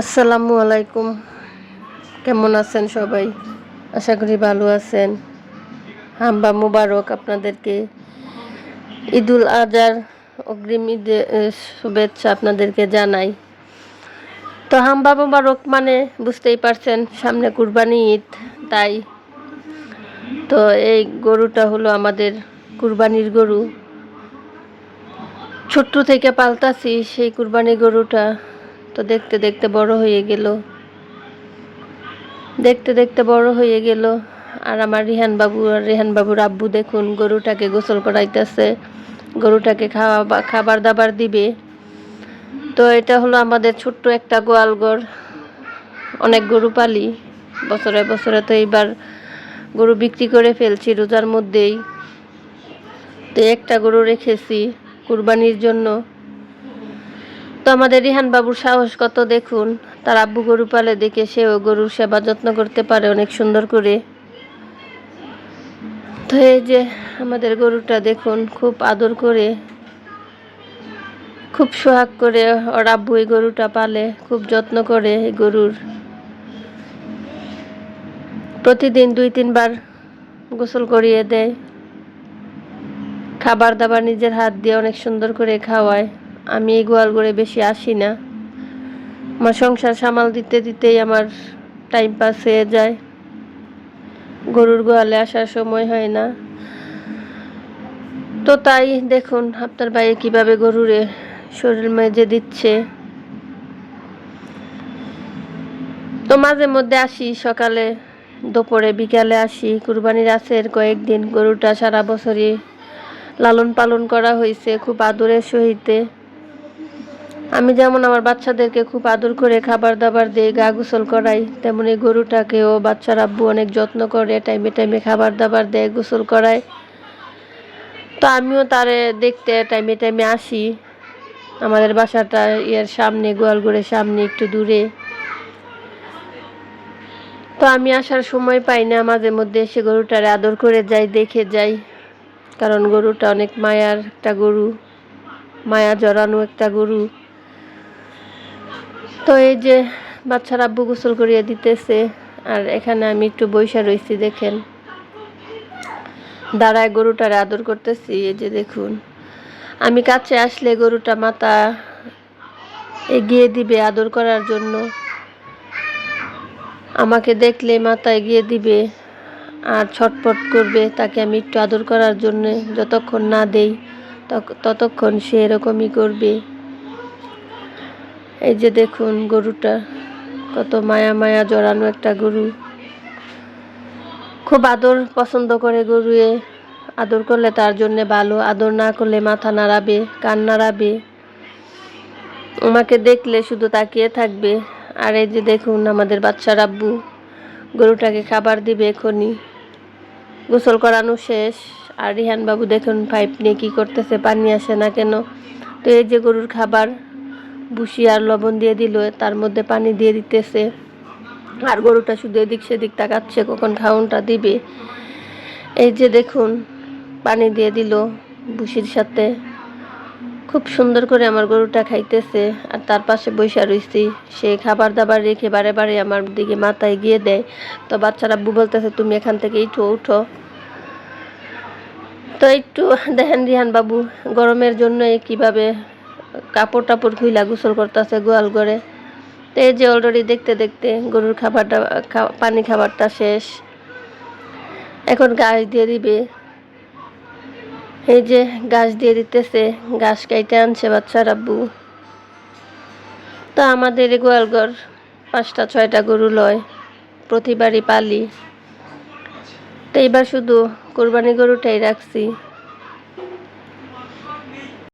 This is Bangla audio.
আসসালামু আলাইকুম। কেমন আছেন সবাই? আশা করি ভালো আছেন। হাম্বা মুবারক আপনাদেরকে। ঈদুল আজহার অগ্রিম ঈদে শুভেচ্ছা আপনাদেরকে জানাই। তো হাম্বা মুবারক মানে বুঝতেই পারছেন, সামনে কুরবানি ঈদ, তাই। তো এই গরুটা হলো আমাদের কুরবানির গরু। ছোট্ট থেকে পালতাছি সেই কুরবানি গরুটা। তো দেখতে দেখতে বড় হয়ে গেল। দেখতে দেখতে বড় হয়ে গেল। আর আমার রিহান বাবু আর রেহান বাবুর আব্বু দেখুন গরুটাকে গোসল করাইতেছে। গরুটাকে খাওয়া খাবার দাবার দিবে। তো এটা হলো আমাদের ছোট্ট একটা গোয়ালঘর। অনেক গরু পালি। বছরে বছরে তো এইবার গরু বিক্রি করে ফেলছি রোজার মধ্যেই। তো একটা গরু রেখেছি কুরবানির জন্য। তো আমাদের রিহান বাবুর সাহস কত দেখুন। তার আব্বু গরু পালে দেখে সেও গরুর সেবা যত্ন করতে পারে অনেক সুন্দর করে। তো এই যে আমাদের গরুটা দেখুন, খুব আদর করে, খুব সোহাগ করে ওর আব্বু এই গরুটা পালে, খুব যত্ন করে এই গরুর। প্রতিদিন দুই, তিনবার গোসল করিয়ে দেয়। খাবার দাবার নিজের হাত দিয়ে অনেক সুন্দর করে খাওয়ায়। আমি এই গোয়াল ঘরে বেশি আসি না। আমার সংসার সামাল দিতে দিতেই আমার টাইম পাস হয়ে যায়। গরুর গোয়ালে আসার সময় হয় না। তো তাই দেখুন, আপনার ভাই কীভাবে গরুরে শরীর মেজে দিচ্ছে। তো মাঝে মধ্যে আসি, সকালে দুপুরে, বিকালে আসি। কুরবানির আছের কয়েকদিন গরুটা সারা বছরই লালন পালন করা হয়েছে, খুব আদরের সহিতে। আমি যেমন আমার বাচ্চাদেরকে খুব আদর করে খাবার দাবার দিই গা গোসল করাই, তেমনি গরুটাকেও বাচ্চার আব্বু অনেক যত্ন করে, টাইমে টাইমে খাবার দাবার দেয়, গোসল করায়। তো আমিও তারে দেখতে টাইমে টাইমে আসি। আমাদের বাসাটা ইয়ের সামনে, গোয়ালঘরের সামনে, একটু দূরে। তো আমি আসার সময় পাই না, মাঝে মধ্যে এসে গরুটারে আদর করে যাই, দেখে যাই। কারণ গরুটা অনেক মায়ার একটা গরু, মায়া জড়ানো একটা গরু। তো এই যে বাচ্চার আব্বু গোসল করিয়ে দিতেছে, আর এখানে আমি একটু বৈশা রয়েছি দেখেন। দাঁড়ায় গরুটারে আদর করতেছি, এই যে দেখুন। আমি কাছে আসলে গরুটা মাথা এগিয়ে দিবে আদর করার জন্য। আমাকে দেখলে মাথা এগিয়ে দিবে আর ছটপট করবে তাকে আমি একটু আদর করার জন্য। যতক্ষণ না দেই, তক- ততক্ষণ সে এরকমই করবে। এই যে দেখুন গরুটা, কত মায়া মায়া জড়ানো একটা গরু। খুব আদর পছন্দ করে গরুয়ে। আদর করলে তার জন্য ভালো, আদর না করলে মাথা নাড়াবে, কান নাড়াবে। আমাকে দেখলে শুধু তাকিয়ে থাকবে। আর এই যে দেখুন আমাদের বাচ্চার আব্বু গরুটাকে খাবার দিবে এখনই। গোসল করানো শেষ। আর রিহান বাবু দেখুন পাইপ নিয়ে কী করতেছে, পানি আসে না কেন? তো এই যে গরুর খাবার ভুসি আর লবণ দিয়ে দিল, তার মধ্যে পানি দিয়ে দিতেছে। আর গরুটা শুধু এদিক সেদিক তাকাচ্ছে, কখন খাউনটা দিবে। এই যে দেখুন, পানি দিয়ে দিল ভুসির সাথে। খুব সুন্দর করে আমার গরুটা খাইতেছে, আর তার পাশে বৈশা রইছি। সে খাবার দাবার রেখে বারে বারে আমার দিকে মাথায় গিয়ে দেয়। তো বাচ্চারা আব্বু বলতেছে, তুমি এখান থেকে উঠো উঠো। তো একটু দেখেন রিহান বাবু, গরমের জন্য কীভাবে কাপড় টাপড় খুইলা গোসল করতেছে গোয়াল ঘরে। তো এই যে অলরেডি দেখতে দেখতে গরুর খাবারটা পানি খাবারটা শেষ। এখন গাছ দিয়ে দিবে। এই যে গাছ দিয়ে দিতেছে, গাছ কাইটে আনছে বাচ্চার আব্বু তা আমাদের গোয়ালঘর পাঁচটা, ছয়টা গরু লয়, প্রতিবারই পালি। তো এইবার শুধু কোরবানি গরুটাই রাখছি।